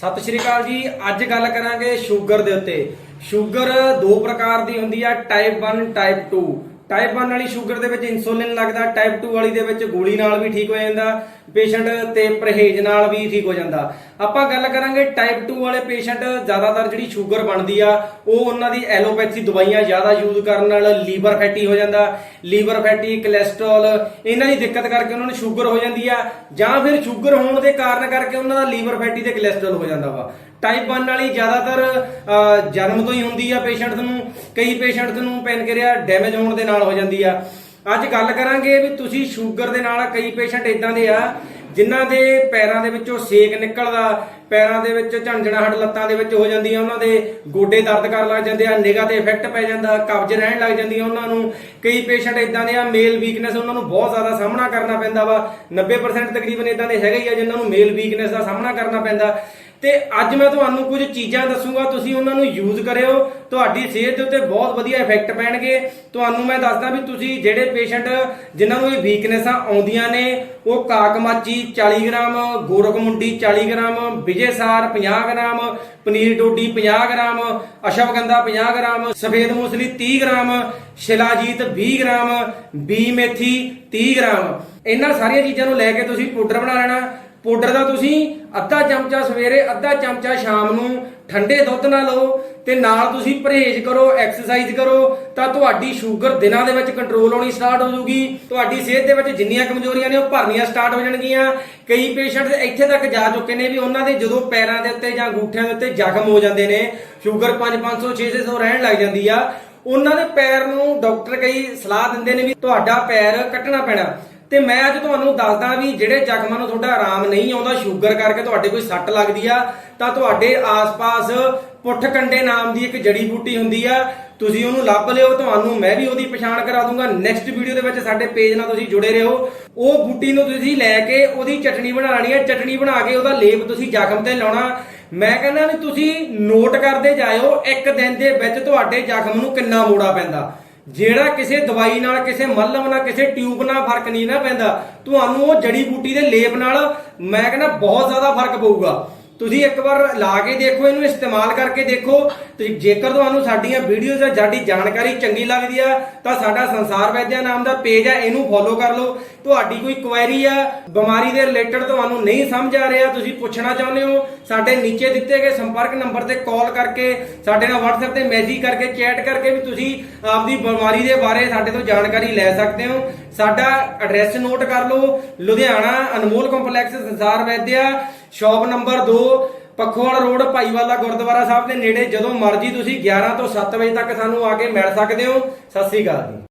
ਸਤਿ ਸ਼੍ਰੀ ਅਕਾਲ ਜੀ। ਅੱਜ ਗੱਲ ਕਰਾਂਗੇ ਸ਼ੂਗਰ ਦੇ ਉੱਤੇ। ਸ਼ੂਗਰ ਦੋ ਪ੍ਰਕਾਰ ਦੀ ਹੁੰਦੀ ਆ ਟਾਈਪ 1 ਟਾਈਪ 2 ਟਾਈਪ 1 ਵਾਲੀ ਸ਼ੂਗਰ ਦੇ ਵਿੱਚ ਇਨਸੂਲਿਨ ਲੱਗਦਾ ਟਾਈਪ 2 ਵਾਲੀ ਦੇ ਵਿੱਚ ਗੋਲੀ ਨਾਲ ਵੀ ਠੀਕ ਹੋ ਜਾਂਦਾ ਪੇਸ਼ੈਂਟ ਤੇ ਪਰਹੇਜ਼ ਨਾਲ ਵੀ ਠੀਕ ਹੋ ਜਾਂਦਾ। ਆਪਾਂ ਗੱਲ ਕਰਾਂਗੇ ਟਾਈਪ 2 ਵਾਲੇ ਪੇਸ਼ੈਂਟ ਜ਼ਿਆਦਾਤਰ ਜਿਹੜੀ ਸ਼ੂਗਰ ਬਣਦੀ ਆ, ਉਹ ਉਹਨਾਂ ਦੀ ਐਲੋਪੈਥੀ ਦਵਾਈਆਂ ਜ਼ਿਆਦਾ ਯੂਜ਼ ਕਰਨ ਨਾਲ ਲੀਵਰ ਫੈਟੀ ਹੋ ਜਾਂਦਾ, ਲੀਵਰ ਫੈਟੀ ਕੋਲੇਸਟ੍ਰੋਲ ਇਹਨਾਂ ਦੀ ਦਿੱਕਤ ਕਰਕੇ ਉਹਨਾਂ ਨੂੰ ਸ਼ੂਗਰ ਹੋ ਜਾਂਦੀ ਆ, ਜਾਂ ਫਿਰ ਸ਼ੂਗਰ ਹੋਣ ਦੇ ਕਾਰਨ ਕਰਕੇ ਉਹਨਾਂ ਦਾ ਲੀਵਰ ਫੈਟੀ ਤੇ ਕੋਲੇਸਟ੍ਰੋਲ ਹੋ ਜਾਂਦਾ ਵਾ। ਟਾਈਪ 1 ਵਾਲੀ ਜ਼ਿਆਦਾਤਰ ਜਨਮ ਤੋਂ ਹੀ ਹੁੰਦੀ ਆ ਪੇਸ਼ੈਂਟ ਨੂੰ, ਕਈ ਪੇਸ਼ੈਂਟ ਨੂੰ ਪੈਨਕ੍ਰੀਆ ਡੈਮੇਜ ਹੋਣ ਦੇ ਨਾਲ ਹੋ ਜਾਂਦੀ ਆ। ਅੱਜ ਗੱਲ ਕਰਾਂਗੇ ਵੀ ਤੁਸੀਂ ਸ਼ੂਗਰ ਦੇ ਨਾਲ ਕਈ ਪੇਸ਼ੈਂਟ ਇਦਾਂ ਦੇ ਆ, ਜਿਨ੍ਹਾਂ ਦੇ ਪੈਰਾਂ ਦੇ ਵਿੱਚੋਂ ਸੇਕ ਨਿਕਲਦਾ, ਪੈਰਾਂ ਦੇ ਵਿੱਚ ਝੰਜਣਾਹਟ ਲੱਤਾਂ ਦੇ ਵਿੱਚ ਹੋ ਜਾਂਦੀ ਉਹਨਾਂ ਦੇ ਗੋਡੇ ਦਰਦ ਕਰਨ ਲੱਗ ਜਾਂਦੇ ਆ, ਨਿਗਾਹ ਤੇ ਇਫੈਕਟ ਪੈ ਜਾਂਦਾ, ਕਬਜ਼ ਰਹਿਣ ਲੱਗ ਜਾਂਦੀ ਆ ਉਹਨਾਂ ਨੂੰ। ਕਈ ਪੇਸ਼ੈਂਟ ਇਦਾਂ ਦੇ ਆ ਮੇਲ ਵੀਕਨੈਸ ਉਹਨਾਂ ਨੂੰ ਬਹੁਤ ਜ਼ਿਆਦਾ ਸਾਹਮਣਾ ਕਰਨਾ ਪੈਂਦਾ ਵਾ। 90% ਤਕਰੀਬਨ ਇਦਾਂ ਦੇ ਹੈਗੇ ਹੀ ਆ, ਜਿਨ੍ਹਾਂ ਨੂੰ ਮੇਲ ਵੀਕਨੈਸ ਦਾ ਸਾਹਮਣਾ ਕਰਨਾ ਪੈਂਦਾ। ਤੇ ਅੱਜ ਮੈਂ ਤੁਹਾਨੂੰ ਕੁਝ ਚੀਜ਼ਾਂ ਦੱਸੂਗਾ, ਤੁਸੀਂ ਉਹਨਾਂ ਨੂੰ ਯੂਜ਼ ਕਰਿਓ, ਤੁਹਾਡੀ ਸਿਹਤ ਦੇ ਉੱਤੇ ਬਹੁਤ ਵਧੀਆ ਇਫੈਕਟ ਪੈਣਗੇ। ਤੁਹਾਨੂੰ ਮੈਂ ਦੱਸਦਾ ਵੀ ਤੁਸੀਂ ਜਿਹੜੇ ਪੇਸ਼ੈਂਟ ਜਿਨ੍ਹਾਂ ਨੂੰ ਇਹ ਵੀਕਨੈਸਾਂ ਆਉਂਦੀਆਂ ਨੇ, ਉਹ ਕਾਕਮਾਚੀ 40 ਗ੍ਰਾਮ, ਗੋਰਖਮੁੰਡੀ 40 ਗ੍ਰਾਮ ਵਿਜੇਸਾਰ 50 ਗ੍ਰਾਮ, ਪਨੀਰ ਡੋਡੀ 50 ਗ੍ਰਾਮ, ਅਸ਼ਵਗੰਧਾ 50 ਗ੍ਰਾਮ, ਸਫੇਦ ਮੂਸਲੀ 30 ਗ੍ਰਾਮ, ਸ਼ਿਲਾਜੀਤ 20 ਗ੍ਰਾਮ, ਬੀ ਮੇਥੀ 30 ਗ੍ਰਾਮ। ਇਹਨਾਂ ਸਾਰੀਆਂ ਚੀਜ਼ਾਂ ਨੂੰ ਲੈ ਕੇ ਤੁਸੀਂ ਪਾਊਡਰ ਬਣਾ ਲੈਣਾ। ਪਾਊਡਰ ਦਾ ਤੁਸੀਂ ਅੱਧਾ ਚਮਚਾ ਸਵੇਰੇ, ਅੱਧਾ ਚਮਚਾ ਸ਼ਾਮ ਨੂੰ ਠੰਡੇ ਦੁੱਧ ਨਾਲ ਲਓ ਤੇ ਨਾਲ ਤੁਸੀਂ ਪਰਹੇਜ਼ ਕਰੋ ਐਕਸਰਸਾਈਜ਼ ਕਰੋ, ਤਾਂ ਤੁਹਾਡੀ ਸ਼ੂਗਰ ਦਿਨਾਂ ਦੇ ਵਿੱਚ ਕੰਟਰੋਲ ਹੋਣੀ ਸਟਾਰਟ ਹੋ ਜਾਊਗੀ। ਤੁਹਾਡੀ ਸਿਹਤ ਦੇ ਵਿੱਚ ਜਿੰਨੀਆਂ ਕਮਜ਼ੋਰੀਆਂ ਨੇ ਉਹ ਭਰਨੀਆਂ ਸਟਾਰਟ ਹੋ ਜਾਣਗੀਆਂ। ਕਈ ਪੇਸ਼ੈਂਟ ਇੱਥੇ ਤੱਕ ਜਾ ਚੁੱਕੇ ਨੇ ਵੀ ਉਹਨਾਂ ਦੇ ਜਦੋਂ ਪੈਰਾਂ ਦੇ ਉੱਤੇ ਜਾਂ ਅੰਗੂਠਿਆਂ ਦੇ ਉੱਤੇ ਜ਼ਖਮ ਹੋ ਜਾਂਦੇ ਨੇ, ਸ਼ੂਗਰ 5 500 600 ਰਹਿਣ ਲੱਗ ਜਾਂਦੀ ਆ। ਉਹਨਾਂ ਦੇ ਪੈਰ ਨੂੰ ਡਾਕਟਰ ਕਈ ਸਲਾਹ ਦਿੰਦੇ ਨੇ ਵੀ ਤੁਹਾਡਾ ਪੈਰ ਕੱਟਣਾ ਪੈਣਾ। ਤੇ ਮੈਂ ਅੱਜ ਤੁਹਾਨੂੰ ਦੱਸਦਾ ਵੀ ਜਿਹੜੇ ਜ਼ਖਮਾਂ ਨੂੰ ਤੁਹਾਡਾ ਆਰਾਮ ਨਹੀਂ ਆਉਂਦਾ, ਸ਼ੂਗਰ ਕਰਕੇ ਤੁਹਾਡੇ ਕੋਈ ਸੱਟ ਲੱਗਦੀ ਆ, ਤਾਂ ਤੁਹਾਡੇ ਆਸ-ਪਾਸ ਪੁੱਠ ਕੰਡੇ ਨਾਮ ਦੀ ਇੱਕ ਜੜੀ ਬੂਟੀ ਹੁੰਦੀ ਆ, ਤੁਸੀਂ ਉਹਨੂੰ ਲੱਭ ਲਿਓ, ਤੁਹਾਨੂੰ ਮੈਂ ਵੀ ਉਹਦੀ ਪਛਾਣ ਕਰਾ ਦੂੰਗਾ। ਨੈਕਸਟ ਵੀਡੀਓ ਦੇ ਵਿੱਚ ਸਾਡੇ ਪੇਜ ਨਾਲ ਤੁਸੀਂ ਜੁੜੇ ਰਹੋ। ਉਹ ਬੂਟੀ ਨੂੰ ਤੁਸੀਂ ਲੈ ਕੇ ਉਹਦੀ ਚਟਣੀ ਬਣਾ ਲੈਣੀ ਹੈ ਚਟਣੀ ਬਣਾ ਕੇ ਉਹਦਾ ਲੇਪ ਤੁਸੀਂ ਜ਼ਖਮ ਤੇ ਲਾਉਣਾ। ਮੈਂ ਕਹਿੰਦਾ ਵੀ ਤੁਸੀਂ ਨੋਟ ਕਰਦੇ ਜਾਇਓ, ਇੱਕ ਦਿਨ ਦੇ ਵਿੱਚ ਤੁਹਾਡੇ ਜ਼ਖਮ ਨੂੰ ਕਿੰਨਾ ਮੋੜਾ ਪੈਂਦਾ। ਜਿਹੜਾ ਕਿਸੇ ਦਵਾਈ ਨਾਲ, ਕਿਸੇ ਮੱਲਮ ਨਾਲ, ਕਿਸੇ ਟਿਊਬ ਨਾਲ ਫ਼ਰਕ ਨਹੀਂ ਨਾ ਪੈਂਦਾ। ਤੁਹਾਨੂੰ ਉਹ ਜੜੀ ਬੂਟੀ ਦੇ ਲੇਪ ਨਾਲ, ਮੈਂ ਕਹਿੰਦਾ ਬਹੁਤ ਜ਼ਿਆਦਾ ਫ਼ਰਕ ਪਊਗਾ। ਤੁਸੀਂ ਇੱਕ ਵਾਰ ਲਾ ਕੇ ਦੇਖੋ, ਇਹਨੂੰ ਇਸਤੇਮਾਲ ਕਰਕੇ ਦੇਖੋ। ਤੇ ਜੇਕਰ ਤੁਹਾਨੂੰ ਸਾਡੀਆਂ ਵੀਡੀਓਜ਼ ਜਾਂ ਸਾਡੀ ਜਾਣਕਾਰੀ ਚੰਗੀ ਲੱਗਦੀ ਆ, ਤਾਂ ਸਾਡਾ ਸੰਸਾਰ ਵੈਦਿਆ ਨਾਮ ਦਾ ਪੇਜ ਆ, ਇਹਨੂੰ ਫੋਲੋ ਕਰ ਲਓ। ਤੁਹਾਡੀ ਕੋਈ ਕੁਐਰੀ ਆ, ਬਿਮਾਰੀ ਦੇ ਰਿਲੇਟਡ ਤੁਹਾਨੂੰ ਨਹੀਂ ਸਮਝ ਆ ਰਿਹਾ, ਤੁਸੀਂ ਪੁੱਛਣਾ ਚਾਹੁੰਦੇ ਹੋ, ਸਾਡੇ ਨੀਚੇ ਦਿੱਤੇ ਗਏ ਸੰਪਰਕ ਨੰਬਰ ਤੇ ਕਾਲ ਕਰਕੇ, ਸਾਡੇ ਨਾਲ WhatsApp ਤੇ ਮੈਸੇਜ ਕਰਕੇ ਚੈਟ ਕਰਕੇ ਵੀ ਤੁਸੀਂ ਆਪਦੀ ਬਿਮਾਰੀ ਦੇ ਬਾਰੇ ਸਾਡੇ ਤੋਂ ਜਾਣਕਾਰੀ ਲੈ ਸਕਦੇ ਹੋ। ਸਾਡਾ ਐਡਰੈਸ ਨੋਟ ਕਰ ਲਓ। Ludhiana Anmol complex Sansar Vaidya shop number 2 Pakhowal road, Bhaiwala Gurdwara Sahib ਦੇ ਨੇੜੇ। ਜਦੋਂ ਮਰਜ਼ੀ ਤੁਸੀਂ 11 ਤੋਂ 7 ਵਜੇ ਤੱਕ ਸਾਨੂੰ ਆ ਕੇ ਮਿਲ ਸਕਦੇ ਹੋ। ਸਤਿ ਸ੍ਰੀ ਅਕਾਲ ਜੀ।